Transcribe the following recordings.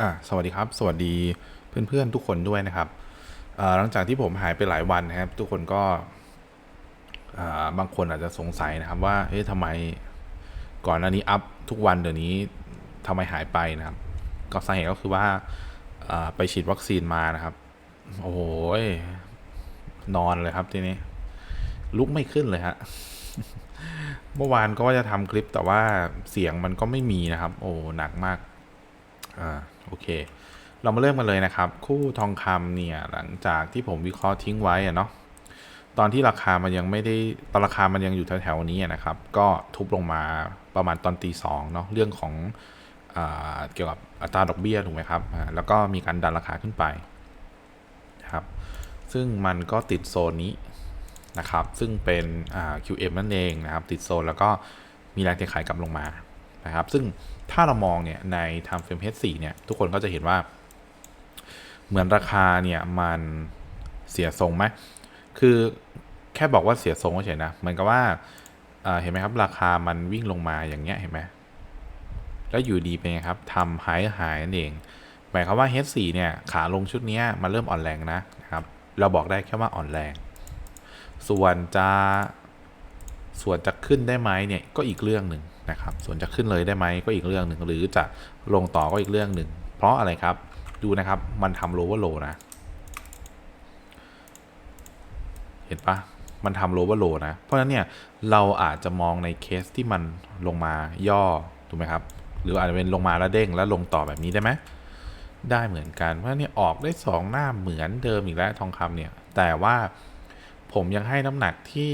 อ่าสวัสดีครับ สวัสดีเพื่อนๆทุกคนด้วยนะครับหลังจากที่ผมหายไปหลายวันนะครับ ทุกคนก็บางคนอาจจะสงสัยนะครับว่าเอ๊ะทำไมก่อนหน้านี้อัพทุกวันเดี๋ยวนี้ทำไมหายไปนะครับ ก็สาเหตุก็คือว่าไปฉีดวัคซีนมานะครับ โอ้โหยนอนเลยครับทีนี้ ลุกไม่ขึ้นเลยฮะเมื่อวานก็ว่าจะทำคลิปแต่ว่าเสียงมันก็ไม่มีนะครับ โอ้หนักมาก อ่า โอเค เรามาเริ่มกันเลยนะครับ คู่ทองคำเนี่ยหลังจากที่ผมวิเคราะห์ทิ้งไว้อะเนาะตอนที่ราคามันยังไม่ได้ตอนราคามันยังอยู่แถวๆนี้นะครับ ก็ทุบลงมาประมาณตอนตีสองเนาะเรื่องของอเกี่ยวกับอัตราดอกเบี้ยถูกไหมครับ แล้วก็มีการดันราคาขึ้นไปนะครับ ซึ่งมันก็ติดโซนนี้นะครับ ซึ่งเป็น QM นั่นเองนะครับ ติดโซนแล้วก็มีแรงเทขายกลับลงมา นะครับ ซึ่งถ้าเรามองเนี่ยใน time frame H4 เนี่ย ทุกคนก็จะเห็นว่า เหมือนราคาเนี่ยมันเสียทรงไหม คือแค่บอกว่าเสียทรงเฉยนะ เหมือนกับว่าเอ่อเห็นไหมครับ ราคามันวิ่งลงมาอย่างเงี้ยเห็นไหม แล้วอยู่ดีเป็นไงครับทำหายหายนั่นเอง หมายความว่า H4 เนี่ยขาลงชุดนี้มันเริ่มอ่อนแรงนะครับ เราบอกได้แค่ว่าอ่อนแรง ส่วนจะส่วนจะขึ้นได้ไหมเนี่ยก็อีกเรื่องหนึ่ง นะครับ ส่วนจะขึ้นเลยได้ไหมก็อีกเรื่องหนึ่งหรือจะลงต่อก็อีกเรื่องหนึ่ง เพราะอะไรครับ ดูนะครับมันทำโลว์โลนะ เห็นปะมันทำโลว์โลนะ เพราะฉะนั้นเนี่ยเราอาจจะมองในเคสที่มันลงมาย่อ ถูกไหมครับ หรืออาจจะเป็นลงมาแล้วเด้งแล้วลงต่อแบบนี้ได้ไหมได้เหมือนกัน เพราะเนี่ยออกได้สองหน้าเหมือนเดิมอีกแล้วทองคำเนี่ย แต่ว่าผมยังให้น้ำหนักที่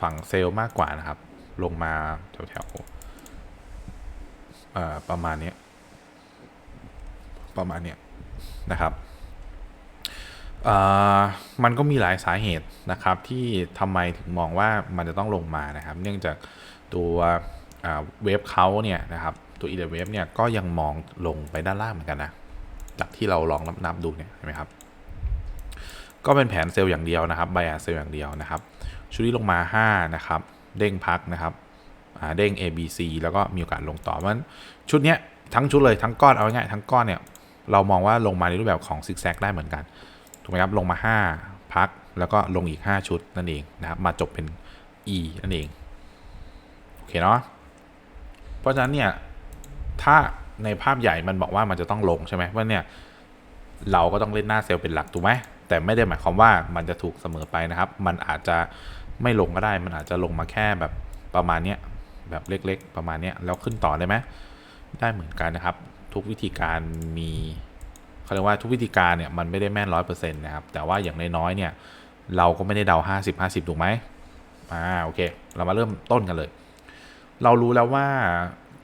ฝั่งเซลล์มากกว่านะครับ ลงมาแถวๆประมาณนี้ประมาณนี้นะครับมันก็มีหลายสาเหตุนะครับที่ทำไมถึงมองว่ามันจะต้องลงมานะครับ เนื่องจากตัวเวฟเขาเนี่ยนะครับตัวอีเดเวฟเนี่ยก็ยังมองลงไปด้านล่างเหมือนกันนะจากที่เราลองนับนับดูเนี่ยเห็นไหมครับ ก็เป็นแผนเซลล์อย่างเดียวนะครับไบอาเซลล์อย่างเดียวนะครับชุดนี้ลงมา 5 นะครับ เด้งพักนะครับเด้ง A B C แล้วก็มีโอกาสลงต่อเพราะฉะนั้นชุดนี้ทั้งชุดเลยทั้งก้อนเอาง่ายทั้งก้อนเนี่ยเรามองว่าลงมาในรูปแบบของซิกแซกได้เหมือนกันถูกไหมครับลงมา 5 พักแล้วก็ลงอีก 5 ชุดนั่นเองนะครับมาจบเป็น E นั่นเองโอเคเนาะเพราะฉะนั้นเนี่ยถ้าในภาพใหญ่มันบอกว่ามันจะต้องลงใช่ไหมว่าเนี่ยเราก็ต้องเล่นหน้าเซลล์เป็นหลักถูกไหมแต่ไม่ได้หมายความว่ามันจะถูกเสมอไปนะครับ มันอาจจะ ไม่ลงก็ได้มันอาจจะลงมาแค่แบบประมาณเนี้ยแบบเล็กๆ ประมาณเนี้ยแล้วขึ้นต่อได้ไหมได้เหมือนกันนะครับ ทุกวิธีการมีเขาเรียกว่าทุกวิธีการเนี่ยมันไม่ได้แม่นร้อยเปอร์เซ็นต์นะครับ แต่ว่าอย่างน้อยๆเนี่ย เราก็ไม่ได้เดาห้าสิบห้าสิบถูกไหมอ่าโอเค เรามาเริ่มต้นกันเลย เรารู้แล้วว่า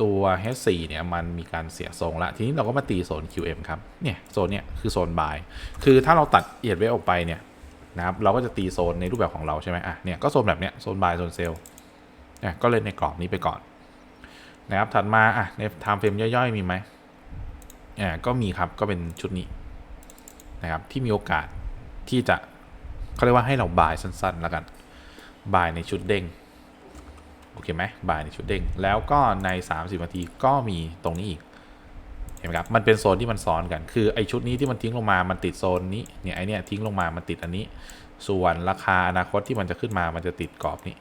ตัว H4 เนี่ยมันมีการเสียทรงละทีนี้เราก็มาตีโซน QM ครับเนี่ยโซนเนี่ยคือโซนบายคือถ้าเราตัดเอียดไว้ออกไปเนี่ย นะครับเราก็จะตีโซนในรูปแบบของเราใช่ไหมอะเนี่ยก็โซนแบบเนี้ยโซนบายโซนเซลเนี่ยก็เล่นในกรอบนี้ไปก่อนนะครับถัดมาอะใน time frame ย่อยๆ มีไหมอ่าก็มีครับก็เป็นชุดนี้นะครับที่มีโอกาสที่จะเขาเรียกว่าให้เราบายสั้นๆแล้วกันบายในชุดเด้งโอเคไหมบายในชุดเด้งแล้วก็ใน 30นาทีก็มีตรงนี้อีก เห็นไหมครับ มันเป็นโซนที่มันซ้อนกัน คือไอชุดนี้ที่มันทิ้งลงมา มันติดโซนนี้ เนี่ยไอเนี่ยทิ้งลงมา มันติดอันนี้ ส่วนราคาอนาคตที่มันจะขึ้นมา มันจะติดกรอบนี้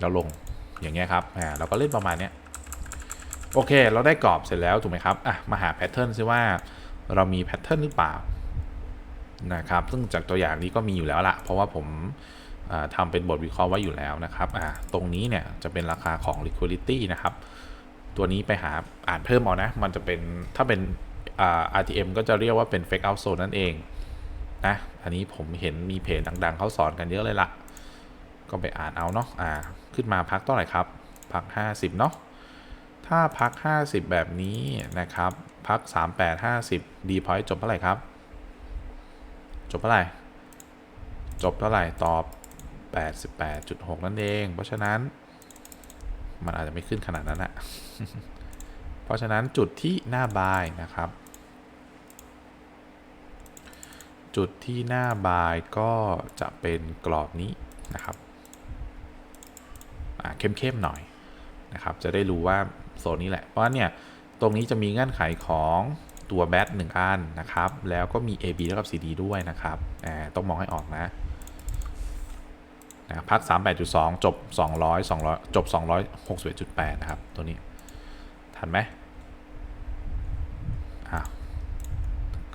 แล้วลง อย่างเงี้ยครับ อ่า เราก็เล่นประมาณเนี้ย โอเค เราได้กรอบเสร็จแล้วถูกไหมครับ อะ มาหาแพทเทิร์นซิว่าเรามีแพทเทิร์นหรือเปล่า นะครับ ซึ่งจากตัวอย่างนี้ก็มีอยู่แล้วละเพราะว่าผมอ่าทำเป็นบทวิเคราะห์ไว้อยู่แล้วนะครับ อ่า ตรงนี้เนี่ยจะเป็นราคาของ liquidity นะครับ ตัวนี้ไปหาอ่านเพิ่มเอานะ มันจะเป็นถ้าเป็นอ่า RTM ก็จะเรียกว่าเป็น fake out zone นั่นเองนะ อันนี้ผมเห็นมีเพจดังๆ เขาสอนกันเยอะเลยละก็ไปอ่านเอาเนาะอ่า ขึ้นมาพักเท่าไหร่ครับ พัก 50 เนาะถ้าพัก 50 แบบนี้นะครับ พัก 38 50ดีพอยต์จบเท่าไหร่ครับ จบเท่าไหร่ จบเท่าไหร่ตอบ 88.6 นั่นเอง เพราะฉะนั้น มันอาจจะไม่ขึ้นขนาดนั้นอะเพราะฉะนั้นจุดที่หน้าบายนะครับ จุดที่หน้าบายก็จะเป็นกรอบนี้นะครับเข้มๆหน่อยนะครับ จะได้รู้ว่าโซนนี้แหละ เพราะว่าเนี่ยตรงนี้จะมีเงื่อนไขของตัวแบตหนึ่งอันนะครับ แล้วก็มี AB แล้วกับ CD ด้วยนะครับต้องมองให้ออกนะ นะครับพัก 38.2 จบ 200 200 จบ 261.8 นะครับ ตัวนี้ ทันไหมอ่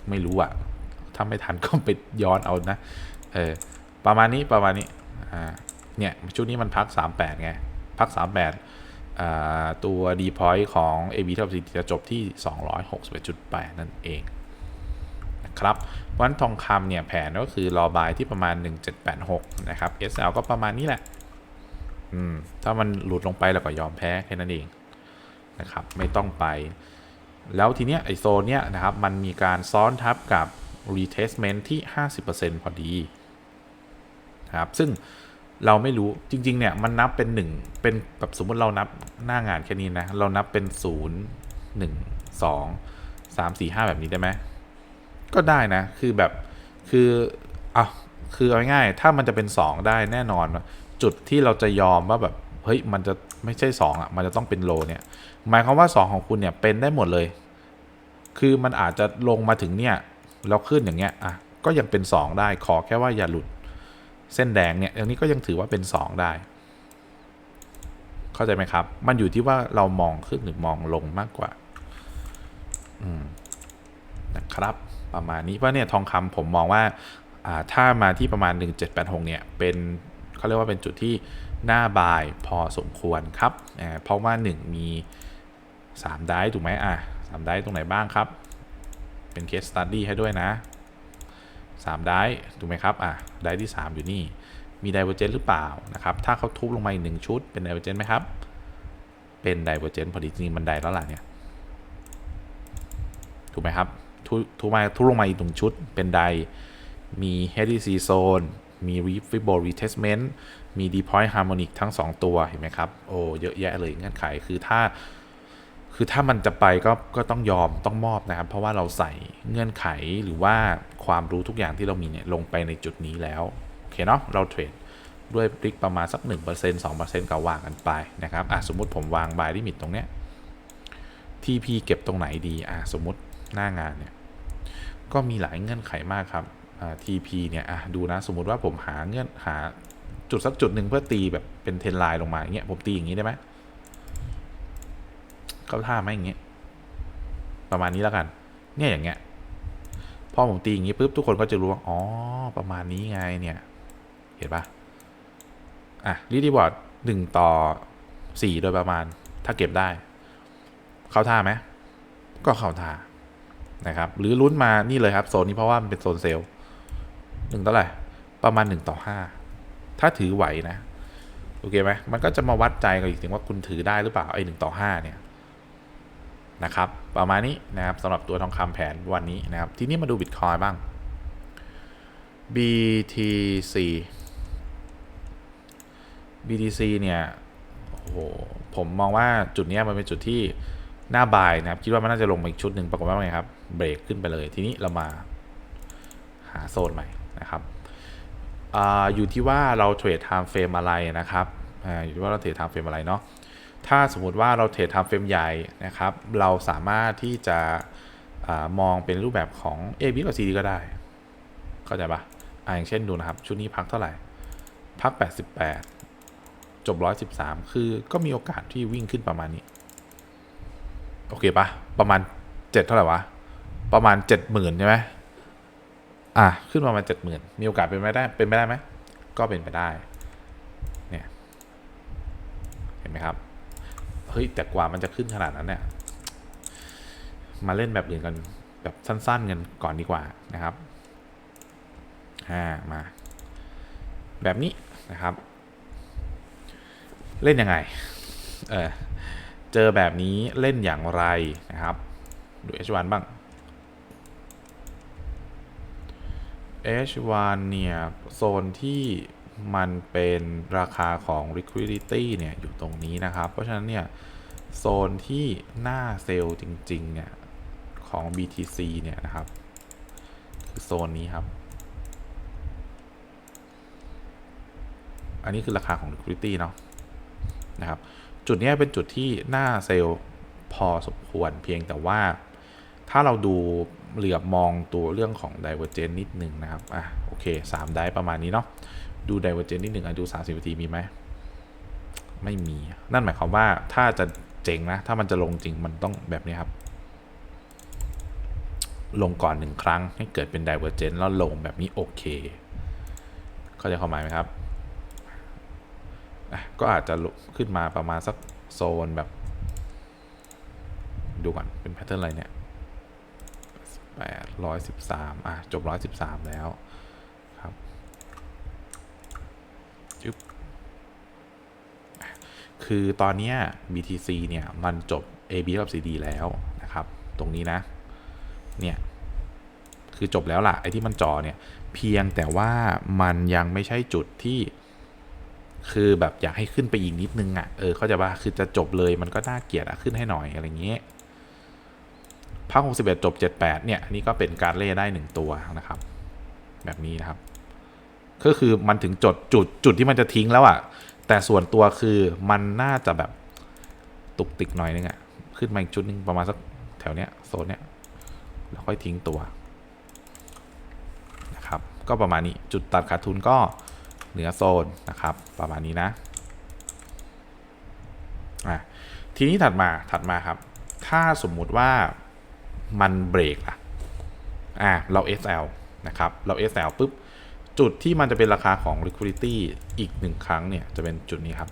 ไม่รู้อะถ้าไม่ทันก็ไปย้อนเอานะเออประมาณนี้ประมาณนี้อ่าเนี่ย ชุดนี้มันพัก 38 ไง พัก 38 ตัว D point ของ AB เท่ากับ CD จะจบที่ 261.8 นั่นเอง นะครับวันทองคำเนี่ยแผนก็คือรอบายที่ประมาณ 1786 นะครับ SL ก็ประมาณนี้แหละ อืม ถ้ามันหลุดลงไปแล้วก็ยอมแพ้แค่นั้นเองนะครับ ไม่ต้องไป แล้วทีเนี้ยไอโซนเนี้ยนะครับ มันมีการซ้อนทับกับ retestment ที่ 50%พอดีนะครับ ซึ่งเราไม่รู้จริง ๆ เนี่ย มันนับเป็น 1 เป็นแบบสมมติเรานับหน้างานแค่นี้นะ เรานับเป็น 0 1 2 3 4 5 แบบนี้ได้ไหม ก็ได้นะ คือแบบคืออะคือเอาง่ายๆถ้ามันจะเป็น 2 ได้แน่นอน จุดที่เราจะยอมว่าแบบเฮ้ยมันจะไม่ใช่ 2อะมันจะต้องเป็นโลเนี่ย หมายความว่า 2 ของคุณเนี่ยเป็นได้หมดเลย คือมันอาจจะลงมาถึงเนี่ยแล้วขึ้นอย่างเงี้ยอะก็ยังเป็น 2 ได้ขอแค่ว่าอย่าหลุดเส้นแดงเนี่ยอันนี้ก็ยังถือว่าเป็น 2 ได้ เข้าใจไหมครับ มันอยู่ที่ว่าเรามองขึ้นหรือมองลงมากกว่า อืมนะครับ ประมาณนี้เพราะเนี่ยทองคำผมมองว่าถ้ามาที่ประมาณ 1786 เนี่ย เป็นเขาเรียกว่าเป็นจุดที่น้าบายพอสมควรครับอ่าเพราะว่า 1 มี 3 ได้ถูกไหมอะ3ได้ตรงไหนบ้างครับ เป็น case study ให้ด้วยนะ 3 ได้ถูกไหมครับอะได้ที่ 3 อยู่นี่ มี divergent หรือเปล่านะครับ ถ้าเขาทุบลงมาอีกหนึ่งชุด เป็น divergent ไหมครับ เป็น divergent พอดีจริงมันได้แล้วล่ะเนี่ย ถูกไหมครับ ทุทุมาทุลงมาอีกหนึ่งชุดเป็นไดมี HDC zone มี Fibo retestment มี D point harmonic ทั้ง 2 ตัว เห็นไหมครับ โอ้ เยอะแยะเลยเงื่อนไข คือถ้า คือถ้ามันจะไปก็ ก็ต้องยอม ต้องมอบนะครับ เพราะว่าเราใส่เงื่อนไขหรือว่าความรู้ทุกอย่างที่เรามีเนี่ยลงไปในจุดนี้แล้ว โอเคเนาะ เราเทรดด้วยบริกประมาณสัก 1% 2%ก็ว่ากันไปนะครับ อะสมมุติผมวาง buy limit ตรงเนี้ย TP เก็บตรงไหนดี อะสมมุติหน้างานเนี่ย ก็มีหลายเงื่อนไขมากครับ TP เนี่ยดูนะสมมติว่าผมหาเงื่อนหาจุดสักจุดหนึ่งเพื่อตีแบบเป็นเทนไลน์ลงมาอย่างเงี้ยผมตีอย่างนี้ได้ไหมเข้าท่าไหมอย่างเงี้ยประมาณนี้แล้วกัน เนี่ยอย่างเงี้ยพอผมตีอย่างงี้ปุ๊บทุกคนก็จะรู้ว่าอ๋อประมาณนี้ไงเนี่ยเห็นปะอะรีดีบอร์ดหนึ่งต่อสี่โดยประมาณถ้าเก็บได้ เข้าท่าไหมก็เข้าท่า นะครับ หรือลุ้นมานี่เลยครับโซนนี้เพราะว่ามันเป็นโซนเซลล์หนึ่งเท่าไหร่ ประมาณหนึ่งต่อห้าถ้าถือไหวนะ โอเคไหมมันก็จะมาวัดใจกันอีกถึงว่าคุณถือได้หรือเปล่าไอ้หนึ่งต่อห้าเนี่ยนะครับ ประมาณนี้นะครับสำหรับตัวทองคำแผนวันนี้นะครับ ทีนี้มาดูบิตคอยบ้าง BTC BTC เนี่ยโอ้โหผมมองว่าจุดนี้มันเป็นจุดที่ หน้าบายนะครับ คิดว่ามันน่าจะลงมาอีกชุดหนึ่งปรากฏว่าไงครับเบรกขึ้นไปเลย ทีนี้เรามาหาโซนใหม่นะครับออยู่ที่ว่าเราเทรดไทม์เฟรมอะไรนะครับออยู่ที่ว่าเราเทรดไทม์เฟรมอะไรเนาะถ้าสมมุติว่าเราเทรดไทม์เฟรมใหญ่นะครับ เราสามารถที่จะอมองเป็นรูปแบบของ A B กับ C D ก็ได้ เข้าใจปะอ่าอย่างเช่นดูนะครับ ชุดนี้พักเท่าไหร่ พัก 88 จบ 113 คือก็มีโอกาสที่วิ่งขึ้นประมาณนี้ โอเคปะประมาณ7เท่าไหร่วะ ประมาณ70,000ใช่ไหมอะ ขึ้นประมาณ70,000มีโอกาสเป็นไปได้ เป็นไปได้ไหม ก็เป็นไปได้ เนี่ย เห็นไหมครับ เฮ้ย แต่กว่ามันจะขึ้นขนาดนั้นเนี่ย มาเล่นแบบอื่นกันแบบสั้นๆกันก่อนดีกว่านะครับอ่ามา แบบนี้นะครับ เล่นยังไง เออ เจอแบบนี้เล่นอย่างไรนะครับ ดู H1 บ้าง H1 เนี่ย โซนที่มันเป็นราคาของ liquidity เนี่ย อยู่ตรงนี้นะครับ เพราะฉะนั้นเนี่ย โซนที่หน้าเซลล์จริง ๆ เนี่ย ของ BTC เนี่ยนะครับ คือโซนนี้ครับ อันนี้คือราคาของ liquidity เนาะนะครับ จุดนี้เป็นจุดที่หน้าเซลล์พอสมควรเพียงแต่ว่า ถ้าเราดูเหลือบมองตัวเรื่องของ divergence นิดหนึ่งนะครับ อะ โอเค3ได้ประมาณนี้เนาะ ดู divergence นิดหนึ่งอะดู 30นาทีมีไหม ไม่มี นั่นหมายความว่าถ้าจะเจ๋งนะ ถ้ามันจะลงจริงมันต้องแบบนี้ครับ ลงก่อนหนึ่งครั้งให้เกิดเป็น divergence แล้วลงแบบนี้โอเค เข้าใจความหมายไหมครับ ก็อาจจะขึ้นมาประมาณสักโซนแบบ ดูก่อน เป็นแพทเทิร์นอะไรเนี่ยแปดร้อยสิบสามอะ จบร้อยสิบสามแล้วครับจึ๊บคือตอนนี้ BTC เนี่ย มันจบ AB กับ CD แล้วนะครับ ตรงนี้นะ เนี่ย คือจบแล้วล่ะ ไอ้ที่มันจ่อเนี่ย เพียงแต่ว่ามันยังไม่ใช่จุดที่ คือแบบอยากให้ขึ้นไปอีกนิดนึงอะ่ะเออเขาใจะว่าคือจะจบเลยมันก็น่าเกลียดอะขึ้นให้หน่อยอะไรเงี้ยพัก61จบ78เนี่ยนนี้ก็เป็นการเล่ได้หนึ่งตัวนะครับ แบบนี้นะครับ ก็คือมันถึงจุดจุดจุดที่มันจะทิ้งแล้วอะ่ะแต่ส่วนตัวคือมันน่าจะแบบตุกติกหน่อยนึงอะ่ะขึ้นมาอีกชุดนึงประมาณสักแถวเนี้ยโซนเนี้ยแล้วค่อยทิ้งตัวนะครับ ก็ประมาณนี้จุดตัดขาดทุนก็ เหนือโซนนะครับ ประมาณนี้นะอะทีนี้ถัดมาถัดมาครับ ถ้าสมมุติว่ามันเบรกอะอะเรา SL นะครับ เรา SL ปุ๊บ จุดที่มันจะเป็นราคาของ liquidity อีกหนึ่งครั้งเนี่ย จะเป็นจุดนี้ครับ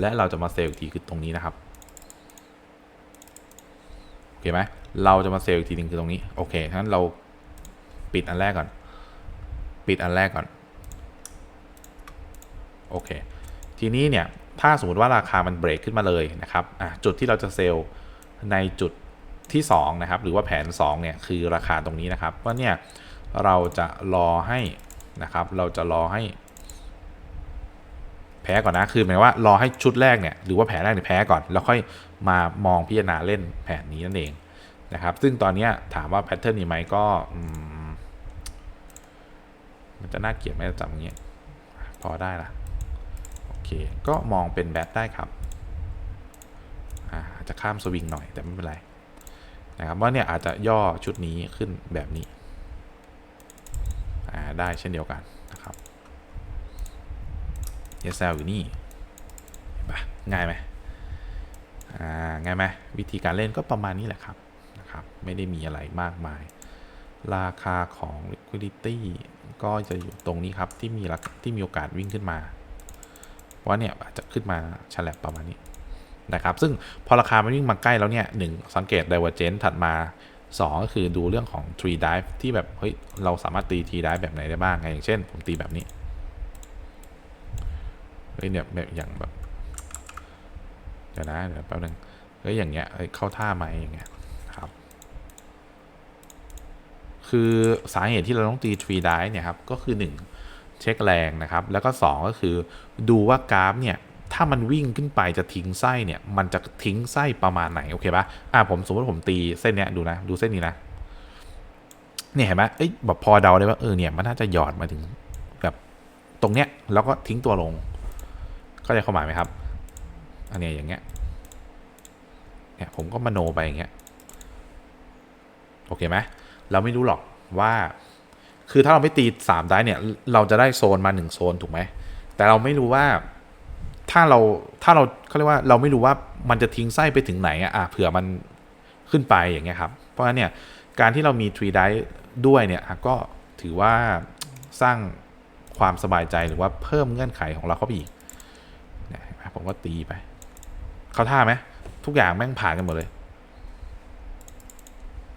และเราจะมาเซลล์อีกทีคือตรงนี้นะครับโอเคไหมเราจะมาเซลล์อีกทีหนึงคือตรงนี้ โอเคงั้นเราปิดอันแรกก่อน ปิดอันแรกก่อน โอเค ทีนี้เนี่ยถ้าสมมติว่าราคามันเบรกขึ้นมาเลยนะครับจุดที่เราจะเซลล์ในจุดที่2นะครับหรือว่าแผน2เนี่ยคือราคาตรงนี้นะครับว่าเนี่ยเราจะรอให้นะครับเราจะรอให้ แพ้ก่อนนะคือหมายว่ารอให้ชุดแรกเนี่ยหรือว่าแผนแรกเนี่ยแพ้ก่อน แล้วค่อยมามองพิจารณาเล่นแผนนี้นั่นเองนะครับซึ่งตอนนี้ถามว่าแพทเทิร์นนี้ไหมก็มันจะน่าเกลียดไหมจับอย่างเงี้ยพอได้ละ ก็มองเป็นแบทได้ครับอาจจะข้ามสวิงหน่อยแต่ไม่เป็นไรนะครับว่าเนี่ยอาจจะย่อชุดนี้ขึ้นแบบนี้ได้เช่นเดียวกันนะครับ SL อยู่นี่เห็นปะง่ายไหมง่ายไหมวิธีการเล่นก็ประมาณนี้แหละครับนะครับ ไม่ได้มีอะไรมากมาย ราคาของ liquidity ก็จะอยู่ตรงนี้ครับที่มีที่มีโอกาสวิ่งขึ้นมา ว่าเนี่ยอาจจะขึ้นมาฉลับประมาณนี้นะครับ ซึ่งพอราคามันวิ่งมาใกล้แล้วเนี่ยหนึ่งสังเกต divergence ถัดมา 2 ก็คือดูเรื่องของ tree dive ที่แบบ เฮ้ย เราสามารถตี tree dive แบบไหนได้บ้างไงอย่างเช่น ผมตีแบบนี้ เฮ้ยเนี่ยแบบอย่างแบบ เดี๋ยวนะ เดี๋ยวแป๊บนึงเฮ้ยอย่างเงี้ยเฮ้เข้าท่าไหมอย่างเงี้ยครับ คือสาเหตุที่เราต้องตี tree dive เนี่ยครับ ก็คือ 1 เช็คแรงนะครับ แล้วก็ 2 ก็คือดูว่ากราฟเนี่ยถ้ามันวิ่งขึ้นไปจะทิ้งไส้เนี่ย มันจะทิ้งไส้ประมาณไหน โอเคปะอะผมสมมติผมตีเส้นเนี้ยดูนะ ดูเส้นนี้นะ เนี่ยเห็นไหมเอ้ยแบบพอเดาได้ว่าเออเนี่ยมันน่าจะหยอดมาถึงแบบตรงเนี้ยแล้วก็ทิ้งตัวลงเข้าใจควาหมายไหมครับ อันเนี้ยอย่างเงี้ย เนี่ยผมก็มโนไปอย่างเงี้ย โอเคไหมเราไม่รู้หรอกว่า คือถ้าเราไม่ตีสามได้เนี่ย เราจะได้โซนมาหนึ่งโซนถูกไหม แต่เราไม่รู้ว่าถ้าเราถ้าเราเขาเรียกว่าเราไม่รู้ว่ามันจะทิ้งไส้ไปถึงไหนอะอะเผื่อมันขึ้นไปอย่างเงี้ยครับ เพราะฉะนั้นเนี่ยการที่เรามีทรีไดด้วยเนี่ยก็ถือว่าสร้างความสบายใจหรือว่าเพิ่มเงื่อนไขของเราเข้าไปอีกเนี่ยผมก็ตีไป เขาท่าไหมทุกอย่างแม่งผ่านกันหมดเลย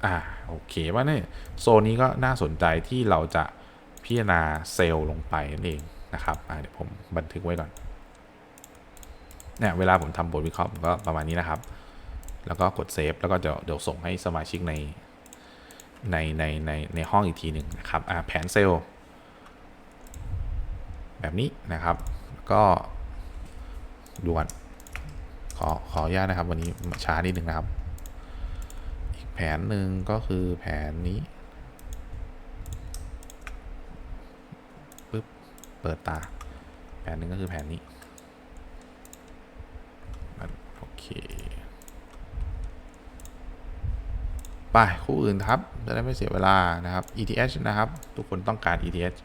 อ่าโอเคว่าเนี่ยโซนนี้ก็น่าสนใจที่เราจะพิจารณาเซลล์ลงไปนั่นเองนะครับเดี๋ยวผมบันทึกไว้ก่อนเนี่ยเวลาผมทำบทวิเคราะห์ผมก็ประมาณนี้นะครับ แล้วก็กดเซฟแล้วก็เดี๋ยวเดี๋ยวส่งให้สมาชิกในในในในในห้องอีกทีหนึ่งนะครับแผนเซลล์แบบนี้นะครับก็ดูกันขอขออนุญาตนะครับ วันนี้ช้านิดนึงนะครับอี แผนหนึ่งก็คือแผนนี้ปึ๊บเปิดตา แผนหนึ่งก็คือแผนนี้มันโอเคไปคู่อื่นครับ จะได้ไม่เสียเวลานะครับ ETH นะครับ ทุกคนต้องการ ETH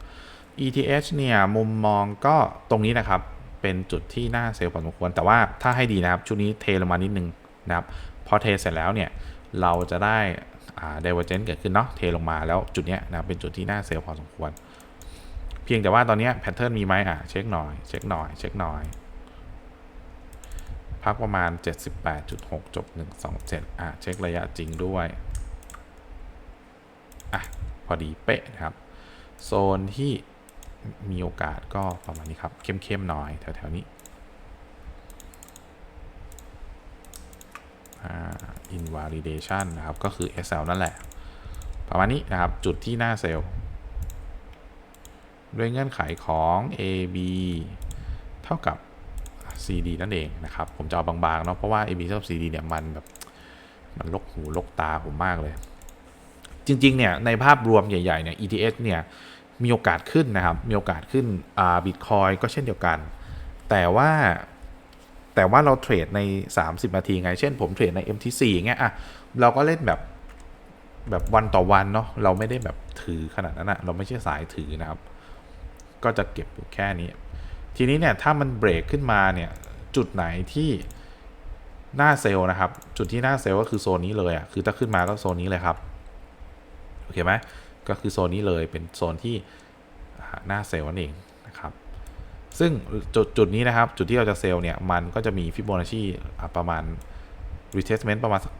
ETH เนี่ย มุมมองก็ตรงนี้นะครับ เป็นจุดที่น่าเซลล์พอสมควร แต่ว่าถ้าให้ดีนะครับ ชุดนี้เทลงมานิดนึงนะครับ พอเทเสร็จแล้วเนี่ย เราจะได้อ่า divergence เกิดขึ้นเนาะเทลงมาแล้วจุดเนี้ยนะเป็นจุดที่น่าเซลล์พอสมควร เพียงแต่ว่าตอนนี้แพทเทิร์นมีไหมอะเช็คหน่อยเช็คหน่อยเช็คหน่อย พักประมาณ 78.6 จบ 127 อะ เช็คระยะจริงด้วย อะ พอดีเป๊ะนะครับ โซนที่มีโอกาสก็ประมาณนี้ครับ เข้มๆหน่อยแถวๆนี้ อ่า invalidation นะครับ ก็คือ SL นั่นแหละ ประมาณนี้นะครับ จุดที่หน้าเซลล์ด้วยเงื่อนไขของ AB เท่ากับ CD นั่นเองนะครับ ผมจะเอาบางๆเนาะ เพราะว่า AB เท่ากับ CD เนี่ย มันแบบ มันลกหูลกตาผมมากเลย จริง ๆ เนี่ย ในภาพรวมใหญ่ ๆ เนี่ย ETH เนี่ย มีโอกาสขึ้นนะครับ มีโอกาสขึ้น อ่า Bitcoin ก็เช่นเดียวกัน แต่ว่า แต่ว่าเราเทรดใน 30 นาทีไง เช่นผมเทรดใน MT4 อย่างเงี้ยอะเราก็เล่นแบบแบบวันต่อวันเนาะเราไม่ได้แบบถือขนาดนั้นอะเราไม่ใช่สายถือนะครับ ก็จะเก็บอยู่แค่นี้ ทีนี้เนี่ยถ้ามันเบรกขึ้นมาเนี่ยจุดไหนที่หน้าเซลล์นะครับ จุดที่หน้าเซลล์ก็คือโซนนี้เลยอะ่ะคือถ้าขึ้นมาก็โซนนี้เลยครับโอเคไหมก็คือโซนนี้เลยเป็นโซนที่หน้าเซลล์นั่นเอง ซึ่งจุดจุดนี้นะครับ จุดที่เราจะเซลล์เนี่ย มันก็จะมีฟิโบนัชชีประมาณ retracement ประมาณสัก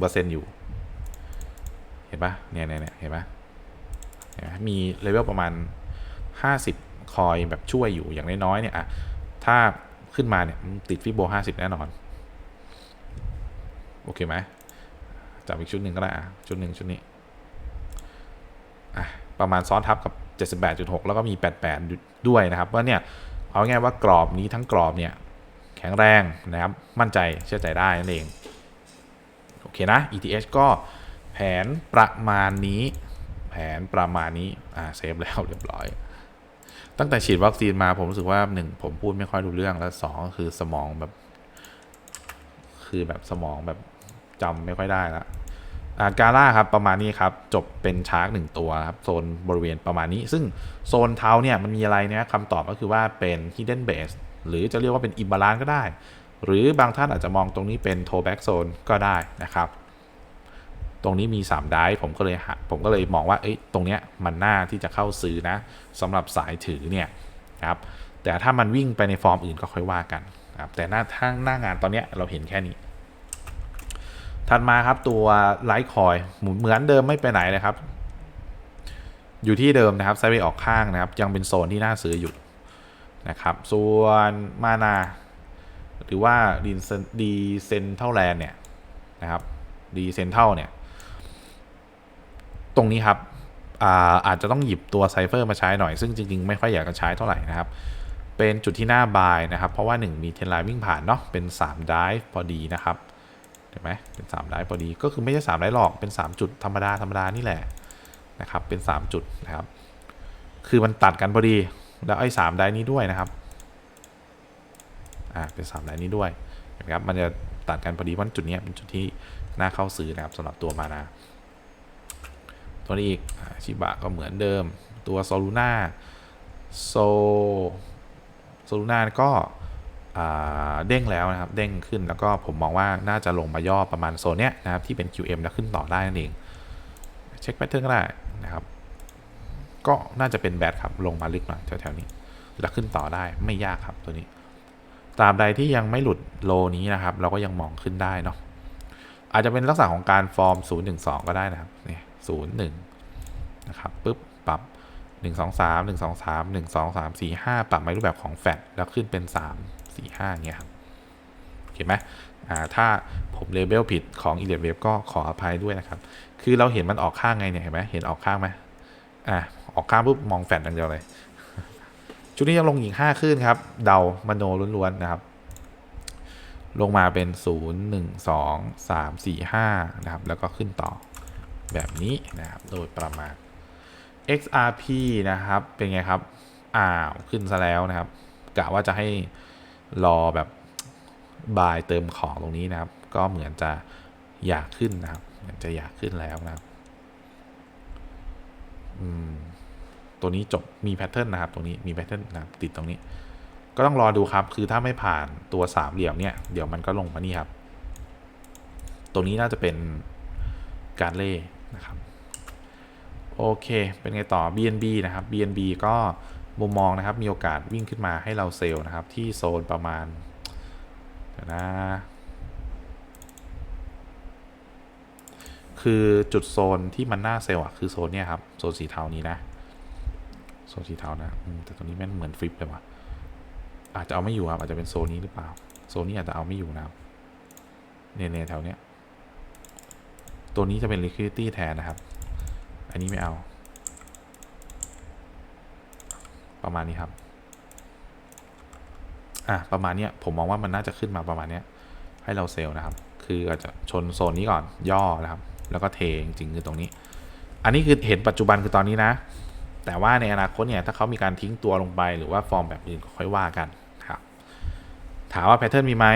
50%อยู่ เห็นปะเนี่ยเนี่ยเห็นปะมีเลเวลประมาณ 50 คอยแบบช่วยอยู่อย่างน้อยๆเนี่ยอะถ้าขึ้นมาเนี่ยติดฟิโบ50 แน่นอน โอเคไหมจับอีกชุดหนึ่งก็ได้อะชุดหนึ่งชุดนี้ อะ ประมาณซ้อนทับกับ 78.6 แล้วก็มี 88 ด้วยนะครับว่าเนี่ยเอาง่ายว่ากรอบนี้ทั้งกรอบเนี่ยแข็งแรงนะครับมั่นใจเชื่อใจได้นั่นเองโอเคนะ ETH ก็แผนประมาณนี้ แผนประมาณนี้อ่าเซฟแล้วเรียบร้อย ตั้งแต่ฉีดวัคซีนมาผมรู้สึกว่าหนึ่งผมพูดไม่ค่อยรู้เรื่องแล้วสองก็คือสมองแบบ คือแบบสมองแบบจำไม่ค่อยได้ละ กาล่าครับประมาณนี้ครับ จบเป็นชาร์กหนึ่งตัวครับ โซนบริเวณประมาณนี้ ซึ่งโซนเท้าเนี่ยมันมีอะไรเนี่ยคำตอบก็คือว่าเป็น hidden base หรือจะเรียกว่าเป็น imbalance ก็ได้ หรือบางท่านอาจจะมองตรงนี้เป็น toback zone ก็ได้นะครับ ตรงนี้มี 3 ได้ผมก็เลยผมก็เลยมองว่าเอ้ยตรงเนี้ยมันน่าที่จะเข้าซื้อนะสำหรับสายถือเนี่ยครับแต่ถ้ามันวิ่งไปในฟอร์มอื่นก็ค่อยว่ากันครับแต่หน้าทางหน้างานตอนเนี้ยเราเห็นแค่นี้ ถัดมาครับตัวไลท์คอยเหมือนเดิมไม่ไปไหนเลยครับ อยู่ที่เดิมนะครับไซด์เวย์ออกข้างนะครับ ยังเป็นโซนที่น่าซื้ออยู่นะครับ ส่วนมานาหรือว่าดีเซนดีเซนเท่าแลนเนี่ยนะครับดีเซนเท่าเนี่ย ตรงนี้ครับอาอาจจะต้องหยิบตัวไซเฟอร์มาใช้หน่อย ซึ่งจริงๆ ไม่ค่อยอยากจะใช้เท่าไหร่นะครับ เป็นจุดที่น้าบายนะครับ เพราะว่า 1 มีเทนไลน์วิ่งผ่านเนาะเป็น3 d i v e พอดีนะครับ เห็นไหมเป็น3 d i v e พอดีก็คือไม่ใช่3 d i v e หรอกเป็น 3 จุดธรรมดาธรรมดานี่แหละนะครับเป็น 3 จุดนะครับคือมันตัดกันพอดีแล้วไอ้3 d i v e นี้ด้วยนะครับอ่าเป็น3 d i v e นี้ด้วยเห็นไหมครับมันจะตัดกันพอดีเพราะจุดนี้เป็นจุดที่น่าเข้าซื้อนะครับสำหรับตัวมานาตัวนี้อีกชิบะก็เหมือนเดิมตัวโซลูน่าโซโซลูน่าก็อ่า เด้งแล้วนะครับ เด้งขึ้นแล้วก็ผมมองว่าน่าจะลงมาย่อประมาณโซนเนี้ยนะครับที่เป็น QM แล้วขึ้นต่อได้นั่นเอง เช็คแพทเทิร์นก็ได้นะครับ ก็น่าจะเป็นแบทครับลงมาลึกหน่อยแถวๆนี้แล้วขึ้นต่อได้ไม่ยากครับตัวนี้ตราบใดที่ยังไม่หลุดโลนี้นะครับ เราก็ยังมองขึ้นได้เนาะอาจจะเป็นลักษณะของการฟอร์ม 0 1 2 ก็ได้นะครับนี่ศูนย์หนึ่งนะครับปุ๊บปรับ 1 2 3 1 2 3 1 2 3 4 5 ปรับในรูปแบบของแฟตแล้วขึ้นเป็น 3 4 5เงี้ยครับเห็นไหมอ่าถ้าผมเลเบลผิดของอีเลียเวฟก็ขออภัยด้วยนะครับ คือเราเห็นมันออกข้างไงเนี่ยเห็นไหมเห็นออกข้างไหมอ่าออกข้างปุ๊บมองแฟตอย่างเดียวเลย ชุดนี้ยังลงอีก5ขึ้นครับ เดามโนล้วนๆนะครับ ลงมาเป็น 0 1 2 3 4 5 นะครับ แล้วก็ขึ้นต่อแบบนี้นะครับ โดยประมาณ XRP นะครับ เป็นไงครับ อ้าว ขึ้นซะแล้วนะครับกะว่าจะให้ รอแบบบายเติมของตรงนี้นะครับ ก็เหมือนจะอยากขึ้นนะครับจะอยากขึ้นแล้วนะครับอืมตัวนี้จบมีแพทเทิร์นนะครับ ตรงนี้มีแพทเทิร์นนะครับติดตรงนี้ ก็ต้องรอดูครับ คือถ้าไม่ผ่านตัวสามเหลี่ยมเนี่ยเดี๋ยวมันก็ลงมานี่ครับ ตรงนี้น่าจะเป็นการเล่นะครับโอเค เป็นไงต่อ BNB นะครับ BNB ก็ มุมมองนะครับมีโอกาสวิ่งขึ้นมาให้เราเซลล์นะครับที่โซนประมาณนะคือจุดโซนที่มันน่าเซลล์อะคือโซนเนี้ยครับโซนสีเทานี้นะโซนสีเทานะแต่ตรงนี้แม่งเหมือนฟลิปเลยว่ะอาจจะเอาไม่อยู่ครับอาจจะเป็นโซนนี้หรือเปล่าโซนนี้อาจจะเอาไม่อยู่นะครับเนเนี่ยแถวเนี้ยตัวนี้จะเป็น liquidity แทนนะครับ อันนี้ไม่เอา ประมาณนี้ครับ อะประมาณเนี้ยผมมองว่ามันน่าจะขึ้นมาประมาณเนี้ยให้เราเซลล์นะครับ คืออาจจะชนโซนนี้ก่อนย่อนะครับ แล้วก็เทจริงๆคือตรงนี้ อันนี้คือเห็นปัจจุบันคือตอนนี้นะ แต่ว่าในอนาคตเนี่ยถ้าเขามีการทิ้งตัวลงไปหรือว่าฟอร์มแบบอื่นก็ค่อยว่ากันครับ ถามว่าแพทเทิร์นมีไหม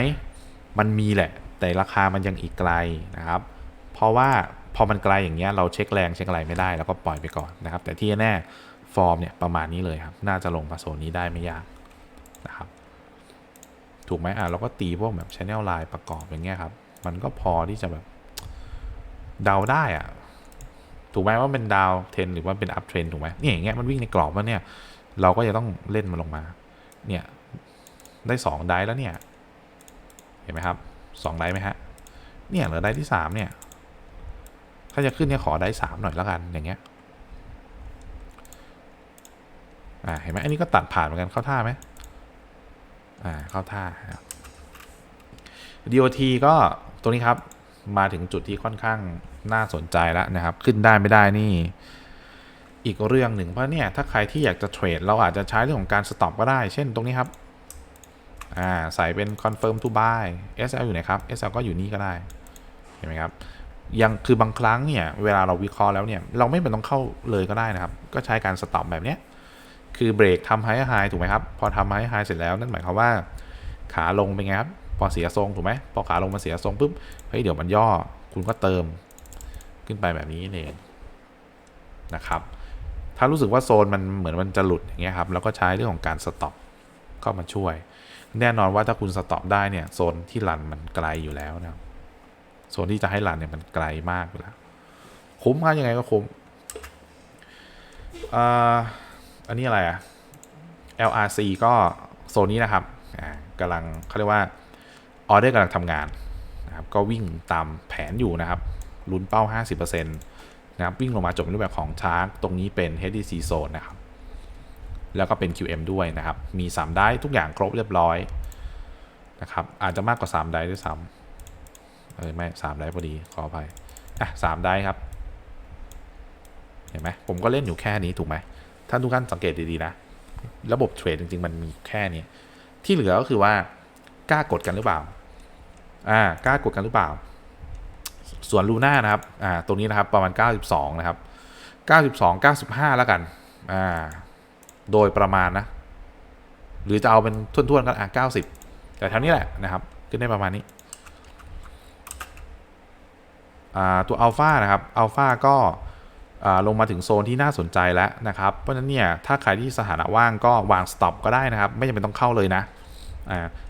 มันมีแหละ แต่ราคามันยังอีกไกลนะครับ เพราะว่าพอมันไกลอย่างเงี้ยเราเช็คแรงเช็คอะไรไม่ได้ แล้วก็ปล่อยไปก่อนนะครับ แต่ที่แน่ ฟอร์มเนี่ยประมาณนี้เลยครับ น่าจะลงมาโซนนี้ได้ไม่ยากนะครับ ถูกไหมอะเราก็ตีพวกแบบ Channel Line ประกอบอย่างเงี้ยครับ มันก็พอที่จะแบบเดาได้อะ ถูกไหมว่าเป็นดาวเทนหรือว่าเป็นอัพเทรนถูกไหมนี่อย่างเงี้ยมันวิ่งในกรอบว่าเนี่ย เราก็จะต้องเล่นมันลงมา เนี่ย ได้สองได้แล้วเนี่ย เห็นไหมครับสองได้ไหมฮะ เนี่ยเหลือได้ที่สามเนี่ย ถ้าจะขึ้นเนี่ยขอได้สามหน่อยแล้วกันอย่างเงี้ย อ่าเห็นไหมอันนี้ก็ตัดผ่านเหมือนกันเข้าท่าไหมอ่าเข้าท่าครับ DOT ก็ตรงนี้ครับมาถึงจุดที่ค่อนข้างน่าสนใจแล้วนะครับ ขึ้นได้ไม่ได้นี่ อีกเรื่องหนึ่งเพราะเนี่ยถ้าใครที่อยากจะเทรดเราอาจจะใช้เรื่องของการสต็อปก็ได้ เช่นตรงนี้ครับอ่าใส่เป็น confirm to buy SL อยู่ไหนครับ SL ก็อยู่นี่ก็ได้เห็นไหมครับยังคือบางครั้งเนี่ยเวลาเราวิเคราะห์แล้วเนี่ยเราไม่เป็นต้องเข้าเลยก็ได้นะครับ ก็ใช้การสต็อปแบบเนี้ย คือเบรกทำไฮไฮถูกไหมครับ พอทำไฮไฮเสร็จแล้วนั่นหมายความว่า ขาลงเป็นไงครับพอเสียทรงถูกไหมพอขาลงมาเสียทรงปุ๊บเฮ้ยเดี๋ยวมันย่อคุณก็เติมขึ้นไปแบบนี้เองนะครับ ถ้ารู้สึกว่าโซนมันเหมือนมันจะหลุดอย่างเงี้ยครับเราก็ใช้เรื่องของการสต็อปเข้ามาช่วย แน่นอนว่าถ้าคุณสต็อปได้เนี่ยโซนที่รันมันไกลอยู่แล้วนะโซนที่จะให้รันเนี่ยมันไกลมากอยู่แล้วคุ้มครับยังไงก็คุ้มอ่า อันนี้อะไรอะ LRC ก็โซนนี้นะครับอ่ากำลังเขาเรียกว่าออเดอร์กำลังทำงานนะครับก็วิ่งตามแผนอยู่นะครับลุ้นเป้า 50%นะครับวิ่งลงมาจบในรูปแบบของชาร์กตรงนี้เป็น HDC Zone นะครับ แล้วก็เป็น QM ด้วยนะครับ มี 3 ได้ทุกอย่างครบเรียบร้อยนะครับอาจจะมากกว่า 3 ได้ด้วยซ้ำเออไม่3ได้พอดีขออภัยอะ3ได้ครับ เห็นไหมผมก็เล่นอยู่แค่นี้ถูกไหม ท่านทุกท่านสังเกตดีๆนะ ระบบเทรดจริง ๆ มันมีแค่นี้ที่เหลือก็คือว่ากล้ากดกันหรือเปล่าอ่ากล้ากดกันหรือเปล่า ส่วนลูน่านะครับอ่าตรงนี้นะครับประมาณ 92 นะครับ 92 95 แล้วกันอ่าโดยประมาณนะ หรือจะเอาเป็นทุ่นๆกันอะ90 แต่แถวนี้แหละนะครับ ขึ้นได้ประมาณนี้อ่าตัวอัลฟานะครับอัลฟาก็ ลงมาถึงโซนที่น่าสนใจแล้วนะครับ เพราะฉะนั้นเนี่ยถ้าใครที่สถานะว่างก็วางสต็อปก็ได้นะครับ ไม่จำเป็นต้องเข้าเลยนะ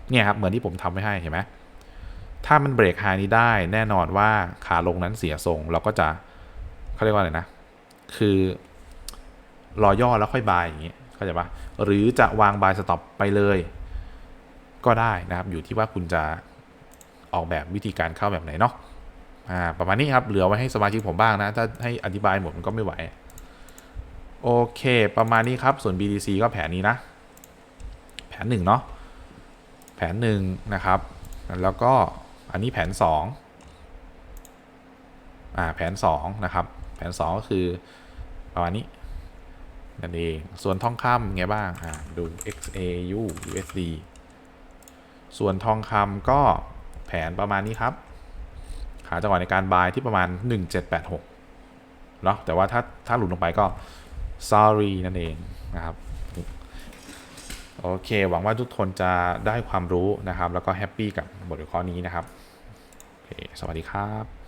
เนี่ยครับเหมือนที่ผมทำไว้ให้เห็นไหมถ้ามันเบรกไฮนี้ได้แน่นอนว่าขาลงนั้นเสียทรง เราก็จะเขาเรียกว่าอะไรนะ คือรอย่อแล้วค่อยบายอย่างนี้เข้าใจปะหรือจะวางบายสต็อปไปเลย ก็ได้นะครับ อยู่ที่ว่าคุณจะออกแบบวิธีการเข้าแบบไหนเนาะ อ่าประมาณนี้ครับ เหลือไว้ให้สมาชิกผมบ้างนะ ถ้าให้อธิบายหมดมันก็ไม่ไหว โอเค ประมาณนี้ครับ ส่วน BDC ก็แผนนี้นะ แผนหนึ่งเนาะ แผนหนึ่งนะครับ แล้วก็อันนี้แผนสองอ่า แผนสองนะครับ แผนสองก็คือประมาณนี้นั่นเอง ส่วนทองคำไงบ้าง อ่า ดู XAU USD ส่วนทองคำก็แผนประมาณนี้ครับ หาจังหวะในการบายที่ประมาณ 1786เนาะแต่ว่าถ้าถ้าหลุดลงไปก็ sorry นั่นเองนะครับโอเค หวังว่าทุกคนจะได้ความรู้นะครับ แล้วก็แฮปปี้กับบทวิเคราะห์นี้นะครับโอเคสวัสดีครับ